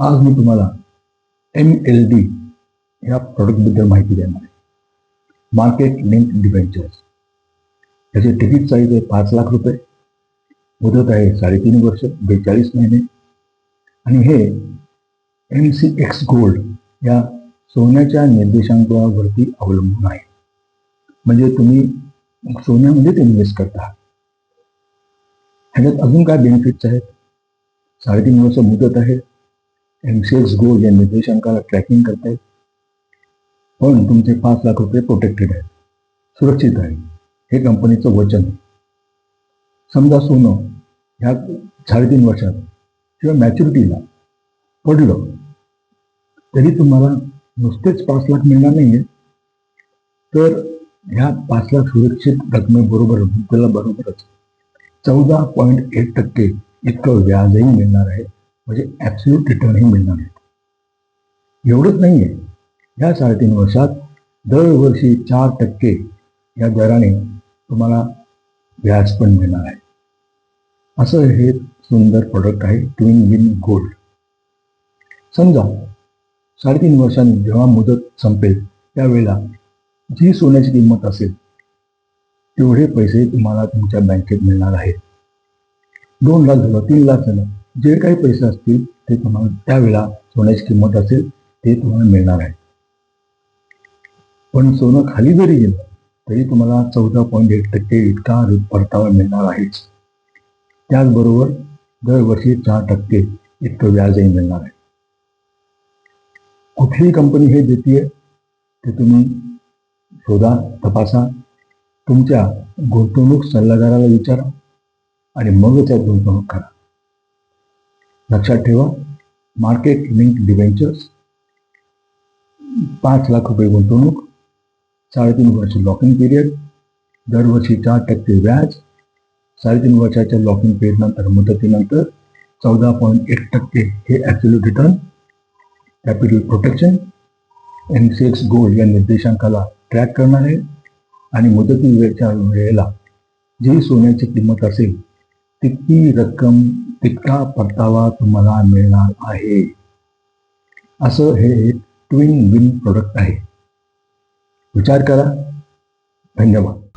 आज मी तुम्हाला M L D या प्रॉडक्टबद्दल माहिती देणार आहे. मार्केट लिंक डिबेंचर्स त्याचे तिकीट साईज आहे पाच लाख रुपये. मुदत आहे साडेतीन वर्ष बेचाळीस महिने. आणि हे एम सी एक्स गोल्ड या सोन्याच्या निर्देशांकावरती अवलंबून आहे. म्हणजे तुम्ही सोन्यामध्येच इन्व्हेस्ट करता. ह्याच्यात अजून काय बेनिफिट्स आहेत? साडेतीन वर्ष मुदत आहे. एम सी एक्स गोल्ड या निर्देशांकाला ट्रॅकिंग करतायत पण तुमचे पाच लाख रुपये प्रोटेक्टेड आहेत सुरक्षित आहे हे कंपनीचं वचन आहे समजा सोनं ह्या साडेतीन वर्षात किंवा मॅच्युरिटीला पडलं तरी तुम्हाला नुसतेच पाच लाख मिळणार नाही तर ह्या पाच लाख सुरक्षित रकमेबरोबर त्याला बरोबरच चौदा पॉईंट एक टक्के इतकं व्याजही मिळणार आहे म्हणजे ॲब्सल्यूट रिटर्नही मिळणार आहे. एवढंच नाही आहे या साडेतीन वर्षात दरवर्षी चार टक्के या दराने तुम्हाला व्याज पण मिळणार आहे. असं हे सुंदर प्रोडक्ट आहे ट्विन विन गोल्ड समजा साडेतीन वर्षांनी जेव्हा मुदत संपेल त्यावेळेला जी सोन्याची किंमत असेल तेवढे पैसे तुम्हाला तुमच्या बँकेत मिळणार आहेत. दोन लाख झालं तीन लाख झालं जे काही पैसे असतील ते तुम्हाला त्यावेळेला सोन्याची किंमत असेल ते तुम्हाला मिळणार आहे. पण सोनं खाली जरी गेलं तरी तुम्हाला चौदा पॉईंट एक टक्के इतका परतावा मिळणार आहेच त्याचबरोबर दरवर्षी चार टक्के इतकं व्याजही मिळणार आहे. कुठलीही कंपनी हे देते ते तुम्ही शोधा तपासा. तुमच्या गुंतवणूक सल्लागाराला विचारा आणि मगच यात गुंतवणूक करा. लक्षात ठेवा. मार्केट लिंक डिव्हेंचर्स पाच लाख रुपये गुंतवणूक. साडेतीन वर्ष लॉकिंग पिरियड दरवर्षी चार टक्के व्याज. साडेतीन वर्षाच्या लॉकिंग पिरियडनंतर मुदतीनंतर चौदा पॉईंट एक टक्के हे actual return capital protection N C X gold या निर्देशांकाला ट्रॅक करणार आहे. आणि मुदती वेळच्या वेळेला जी सोन्याची किंमत असेल तितकी रक्कम तितका परतावा तुम्हाला मिळणार आहे. असं हे एक ट्विन विन प्रोडक्ट आहे. विचार करा. धन्यवाद.